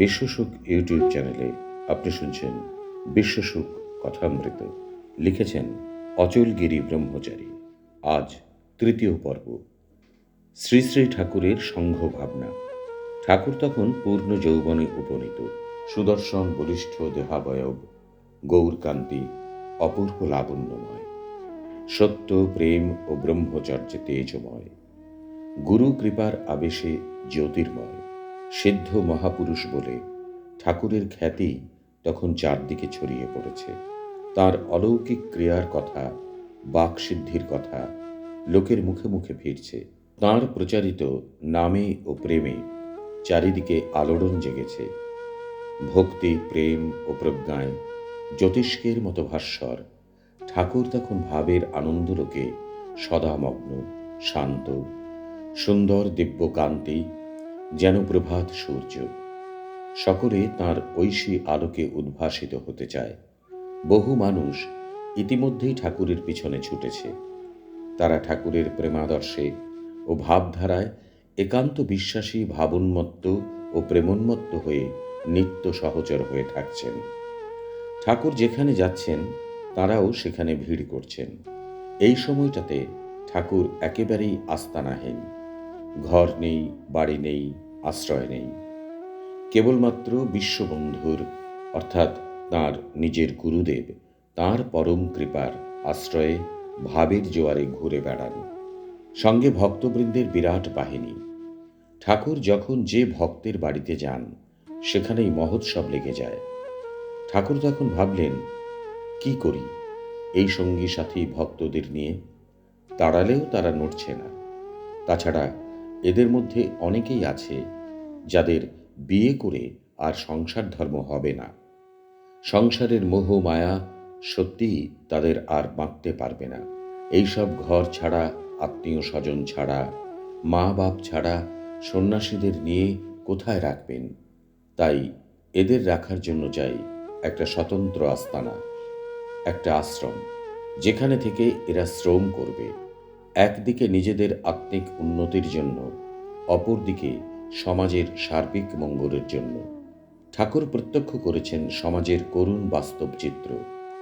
বিশ্বসুখ YouTube চ্যানেলে আপনি শুনছেন বিশ্বসুখ কথামৃত। লিখেছেন অচলগিরি ব্রহ্মচারী। আজ তৃতীয় পর্ব। শ্রী শ্রী ঠাকুরের সংঘ ভাবনা ঠাকুর তখন পূর্ণ যৌবনে উপনীত। সুদর্শন বলিষ্ঠ দেহাবয়ব গৌরকান্তি অপূর্ব লাবণ্যময়। সত্য, প্রেম ও ব্রহ্মচর্যে তেজময়। গুরু কৃপার আবেশে জ্যোতির্ময়। সিদ্ধ মহাপুরুষ বলে ঠাকুরের খ্যাতি তখন চারদিকে ছড়িয়ে পড়েছে। তার অলৌকিক ক্রিয়ার কথা বাকসিদ্ধির কথা লোকের মুখে মুখে ফিরছে। তাঁর প্রচারিত নামে ও প্রেমে চারিদিকে আলোড়ন জেগেছে। ভক্তি, প্রেম ও প্রজ্ঞায় জ্যোতিষ্কের মতো ভাস্বর ঠাকুর তখন ভাবের আনন্দলোকে সদামগ্ন শান্ত, সুন্দর দিব্য কান্তি যেন প্রভাত সূর্য। সকলে তার ঐশী আলোকে উদ্ভাসিত হতে চায়। বহু মানুষ ইতিমধ্যেই ঠাকুরের পিছনে ছুটেছে। তারা ঠাকুরের প্রেমাদর্শে ও ভাবধারায় একান্ত বিশ্বাসী, ভাবোন্মত্ত ও প্রেমোন্মত্ত হয়ে নিত্য সহচর হয়ে থাকছেন। ঠাকুর যেখানে যাচ্ছেন, তারাও সেখানে ভিড় করছেন। এই সময়টাতে ঠাকুর একেবারেই আস্তানাহীন। ঘর নেই, বাড়ি নেই, আশ্রয় নেই। কেবলমাত্র বিশ্ববন্ধুর, অর্থাৎ তার নিজের গুরুদেব, তার পরম কৃপার আশ্রয়ে ভাবের জোয়ারে ঘুরে বেড়ান। সঙ্গে ভক্তবৃন্দের বিরাট বাহিনী। ঠাকুর যখন যে ভক্তের বাড়িতে যান, সেখানেই মহোৎসব লেগে যায়। ঠাকুর তখন ভাবলেন, কি করি? এই সঙ্গী সাথী ভক্তদের নিয়ে? তাড়ালেও তারা নড়ছে না। তাছাড়া এদের মধ্যে অনেকেই আছে যাদের বিয়ে করে আর সংসার ধর্ম হবে না। সংসারের মোহ মায়া সত্যিই তাদের আর বাঁধতে পারবে না। এইসব ঘর ছাড়া, আত্মীয় স্বজন ছাড়া, মা বাপ ছাড়া সন্ন্যাসীদের নিয়ে কোথায় রাখবেন? তাই এদের রাখার জন্য চাই একটা স্বতন্ত্র আস্তানা, একটা আশ্রম, যেখানে থেকে এরা শ্রম করবে। একদিকে নিজেদের আত্মিক উন্নতির জন্য, অপরদিকে সমাজের সার্বিক মঙ্গলের জন্য। ঠাকুর প্রত্যক্ষ করেছেন সমাজের করুণ বাস্তব চিত্র।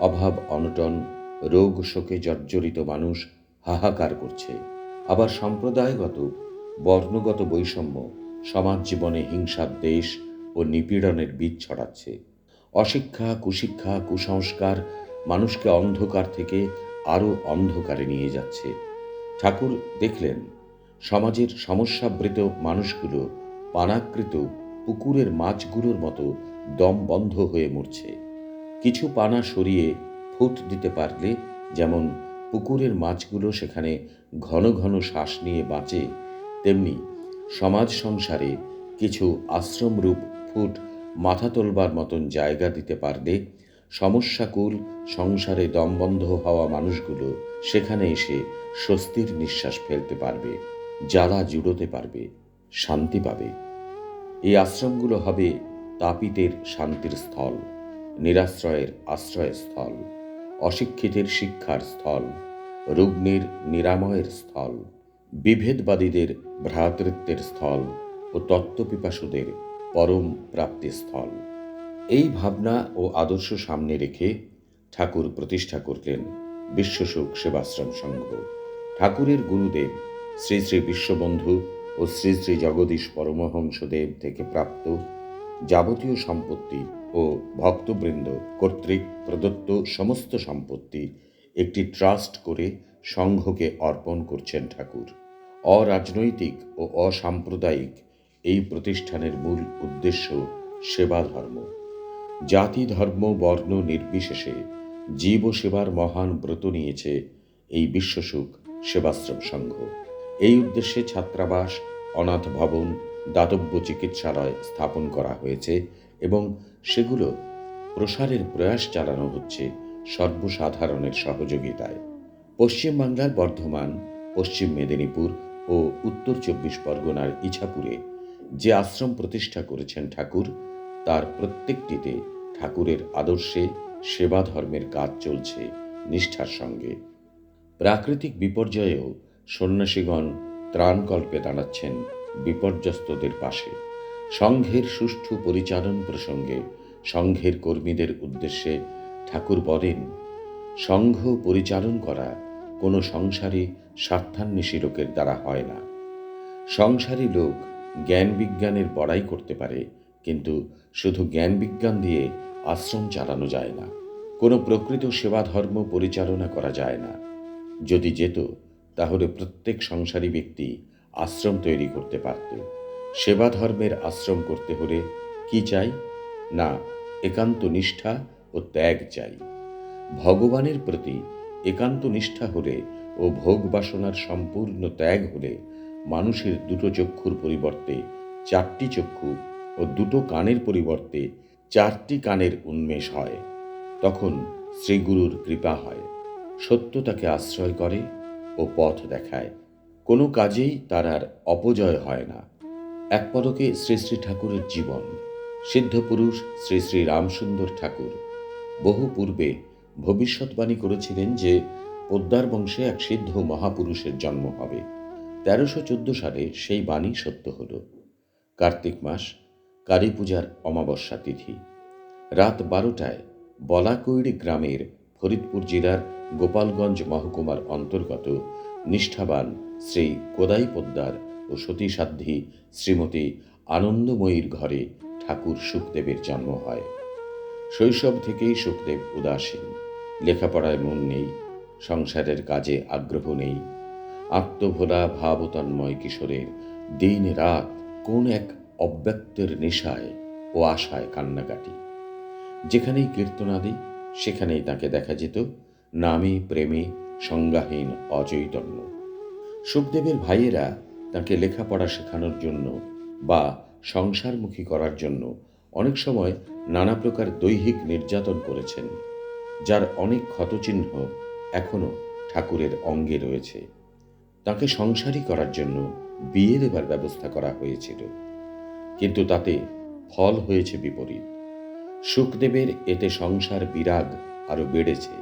অভাব, অনটন, রোগ, শোকে জর্জরিত মানুষ হাহাকার করছে। আবার সম্প্রদায়গত, বর্ণগত বৈষম্য সমাজ জীবনে হিংসার দেশ ও নিপীড়নের বীজ ছড়াচ্ছে। অশিক্ষা, কুশিক্ষা, কুসংস্কার মানুষকে অন্ধকার থেকে আরও অন্ধকারে নিয়ে যাচ্ছে। ঠাকুর দেখলেন, সমাজের সমস্যাবৃত মানুষগুলো পানাকৃত পুকুরের মাছগুলোর মতো দম বন্ধ হয়ে মরছে। কিছু পানা সরিয়ে ফুট দিতে পারলে যেমন পুকুরের মাছগুলো সেখানে ঘন ঘন শ্বাস নিয়ে বাঁচে, তেমনি সমাজ সংসারে কিছু আশ্রমরূপ ফুট মাথা তোলবার মতন জায়গা দিতে পারলে সমস্যাকুল সংসারে দমবন্ধ হওয়া মানুষগুলো সেখানে এসে স্বস্তির নিঃশ্বাস ফেলতে পারবে, জ্বালা জুড়োতে পারবে, শান্তি পাবে। এই আশ্রমগুলো হবে তাপিতের শান্তির স্থল, নিরাশ্রয়ের আশ্রয়স্থল অশিক্ষিতের শিক্ষার স্থল রুগ্নের নিরাময়ের স্থল, বিভেদবাদীদের ভ্রাতৃত্বের স্থল ও তত্ত্বপিপাসুদের পরম প্রাপ্তিস্থল এই ভাবনা ও আদর্শ সামনে রেখে ঠাকুর প্রতিষ্ঠা করলেন বিশ্বসুখ সেবাশ্রম সংঘ। ঠাকুরের গুরুদেব শ্রী শ্রী বিশ্ববন্ধু ও শ্রী শ্রী জগদীশ পরমহংসদেব থেকে প্রাপ্ত যাবতীয় সম্পত্তি ও ভক্তবৃন্দ কর্তৃক প্রদত্ত সমস্ত সম্পত্তি একটি ট্রাস্ট করে সংঘকে অর্পণ করছেন ঠাকুর। অরাজনৈতিক ও অসাম্প্রদায়িক এই প্রতিষ্ঠানের মূল উদ্দেশ্য সেবা ধর্ম জাতি, ধর্ম, বর্ণ নির্বিশেষে জীব সেবার মহান ব্রত নিয়েছে এই বিশ্বসুখ সেবাশ্রম সংঘ। এই উদ্দেশ্যে ছাত্রাবাস, অনাথ ভবন, দাতব্য চিকিৎসালয় স্থাপন করা হয়েছে এবং সেগুলো প্রসারের প্রয়াস চালানো হচ্ছে সর্বসাধারণের সহযোগিতায়। পশ্চিমবাংলার বর্ধমান, পশ্চিম মেদিনীপুর ও উত্তর চব্বিশ পরগনার ইছাপুরে যে আশ্রম প্রতিষ্ঠা করেছেন ঠাকুর তার প্রত্যেকটিতে ঠাকুরের আদর্শে সেবা ধর্মের কাজ চলছে নিষ্ঠার সঙ্গে। প্রাকৃতিক বিপর্যয়েও সন্ন্যাসীগণ ত্রাণকল্পে দাঁড়াচ্ছেন বিপর্যস্তদের পাশে। সংঘের সুষ্ঠু পরিচালন প্রসঙ্গে সংঘের কর্মীদের উদ্দেশ্যে ঠাকুর বলেন, সংঘ পরিচালন করা কোনো সংসারী স্বার্থান্বেষী লোকের দ্বারা হয় না। সংসারী লোক জ্ঞান বিজ্ঞানের বড়াই করতে পারে, কিন্তু শুধু জ্ঞান বিজ্ঞান দিয়ে আশ্রম চালানো যায় না। কোনো প্রকৃত সেবা ধর্ম পরিচালনা করা যায় না। যদি যেত, তাহলে প্রত্যেক সংসারী ব্যক্তি আশ্রম তৈরি করতে পারত। সেবা ধর্মের আশ্রম করতে হলে কি চাই? না, একান্ত নিষ্ঠা ও ত্যাগ চাই। ভগবানের প্রতি একান্ত নিষ্ঠা হলে ও ভোগ বাসনার সম্পূর্ণ ত্যাগ হলে মানুষের দুটো চক্ষুর পরিবর্তে চারটি চক্ষু ও দুটো কানের পরিবর্তে চারটি কানের উন্মেষ হয়। তখন শ্রীগুরুর কৃপা হয়। সত্য তাকে আশ্রয় করে ও পথ দেখায়। কোনো কাজেই তার আর অপজয় হয় না। এক পলকে শ্রী শ্রী ঠাকুরের জীবন সিদ্ধপুরুষ শ্রী শ্রী রামসুন্দর ঠাকুর বহু পূর্বে ভবিষ্যৎবাণী করেছিলেন যে পোদ্দার বংশে এক সিদ্ধ মহাপুরুষের জন্ম হবে। তেরোশো চোদ্দ সালে সেই বাণী সত্য হল। কার্তিক মাস কালী পূজার অমাবস্যা তিথি। রাত বারোটায় বলাকৈড়ি গ্রামের ফরিদপুর জেলার গোপালগঞ্জ মহকুমার অন্তর্গত নিষ্ঠাবান শ্রী কোদাই পোদ্দার ও সতীসাধ্যী শ্রীমতী আনন্দময়ীর ঘরে ঠাকুর সুখদেবের জন্ম হয়। শৈশব থেকেই সুখদেব উদাসীন। লেখাপড়ায় মন নেই, সংসারের কাজে আগ্রহ নেই। আত্মভোলা ভাবতন্ময় কিশোরের দিন রাত কোন এক অব্যক্তের নেশায় ও আশায় কান্নাকাটি। যেখানেই কীর্তনাদি সেখানেই তাকে দেখা যেত নামে, প্রেমে, সংজ্ঞাহীন, অচৈতন্য। সুখদেবের ভাইয়েরা তাকে লেখাপড়া শেখানোর জন্য বা সংসারমুখী করার জন্য অনেক সময় নানা প্রকার দৈহিক নির্যাতন করেছেন, যার অনেক ক্ষতচিহ্ন এখনও ঠাকুরের অঙ্গে রয়েছে। তাকে সংসারী করার জন্য বিয়ে দেবার ব্যবস্থা করা হয়েছিল। কিন্তু তাতে ফল হয়েছে বিপরীত। সুখদেবের এতে সংসার বিরাগ আরও বেড়েছে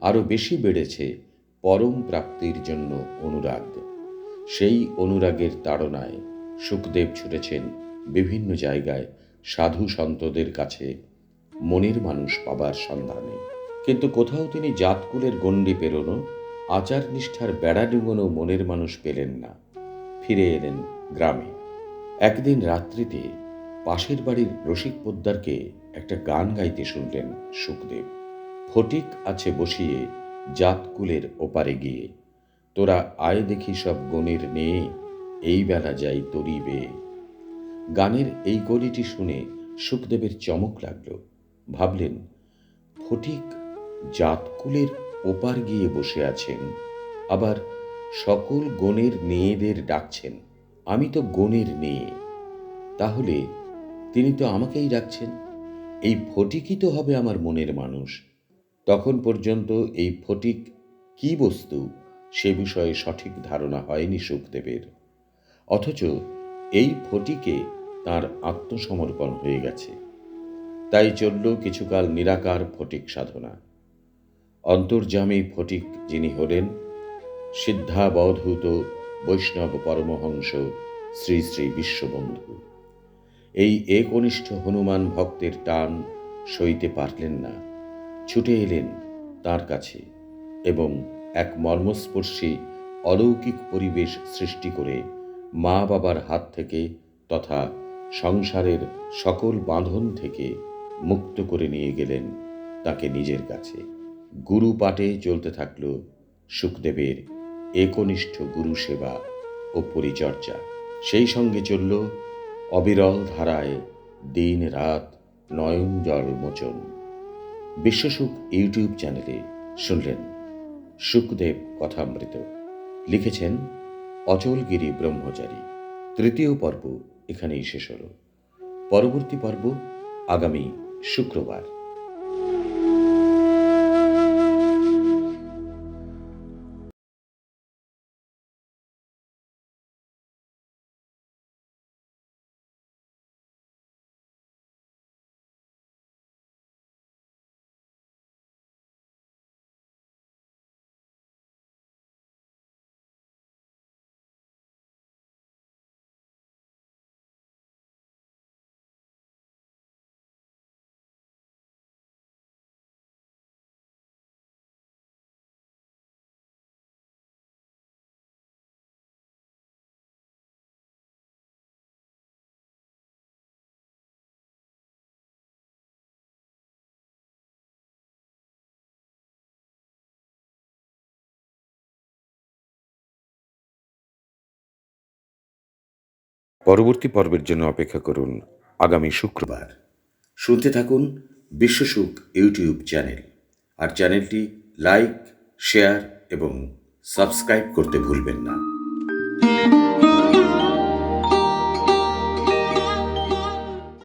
আরও বেশি বেড়েছে পরম প্রাপ্তির জন্য অনুরাগ। সেই অনুরাগের তাড়নায় সুখদেব ছুটেছেন বিভিন্ন জায়গায় সাধু সন্তদের কাছে মনের মানুষ পাবার সন্ধানে। কিন্তু কোথাও তিনি জাতকুলের গণ্ডি পেরোনো আচার নিষ্ঠার বেড়া ডুঙোনো মনের মানুষ পেলেন না। ফিরে এলেন গ্রামে। একদিন রাত্রিতে পাশের বাড়ির রসিক পোদ্দারকে একটা গান গাইতে শুনলেন সুখদেব। ফটিক আছে বসিয়ে জাতকুলের ওপারে গিয়ে, তোরা আয় দেখি সব গণের নেয়ে এই বেলা যাই তরি গানের এই কলিটি শুনে সুখদেবের চমক লাগল। ভাবলেন, ফটিক জাতকুলের ওপার গিয়ে বসে আছেন, আবার সকল গণের মেয়েদের ডাকছেন। আমি তো গণের মেয়ে। তাহলে তিনি তো আমাকেই রাখছেন এই ফটিকই তো হবে আমার মনের মানুষ। তখন পর্যন্ত এই ফটিক কি বস্তু? সে বিষয়ে সঠিক ধারণা হয়নি সুখদেবের। অথচ এই ফটিকে তার আত্মসমর্পণ হয়ে গেছে। তাই চলল কিছুকাল নিরাকার ফটিক সাধনা। অন্তর্জামী ফটিক যিনি হলেন, সিদ্ধাবধূত বৈষ্ণব পরমহংস শ্রী শ্রী বিশ্ববন্ধু। এই একনিষ্ঠ হনুমান ভক্তের টান সইতে পারলেন না, ছুটে এলেন তার কাছে এবং এক মর্মস্পর্শী অলৌকিক পরিবেশ সৃষ্টি করে মা বাবার হাত থেকে তথা সংসারের সকল বাঁধন থেকে মুক্ত করে নিয়ে গেলেন তাকে নিজের কাছে। গুরু পাটে চলতে থাকল সুখদেবের একনিষ্ঠ গুরু সেবা ও পরিচর্যা। সেই সঙ্গে চলল অবিরল ধারায় দিন রাত নয়ন জল মোচন। বিশ্বসুখ ইউটিউব চ্যানেলে শুনলেন সুখদেব কথামৃত। লিখেছেন অচলগিরি ব্রহ্মচারী। তৃতীয় পর্ব এখানেই শেষ হল। পরবর্তী পর্ব আগামী শুক্রবার। পরবর্তী পর্বের জন্য অপেক্ষা করুন আগামী শুক্রবার। শুনতে থাকুন বিশ্বসুখ ইউটিউব চ্যানেল। আর চ্যানেলটি লাইক, শেয়ার এবং সাবস্ক্রাইব করতে ভুলবেন না।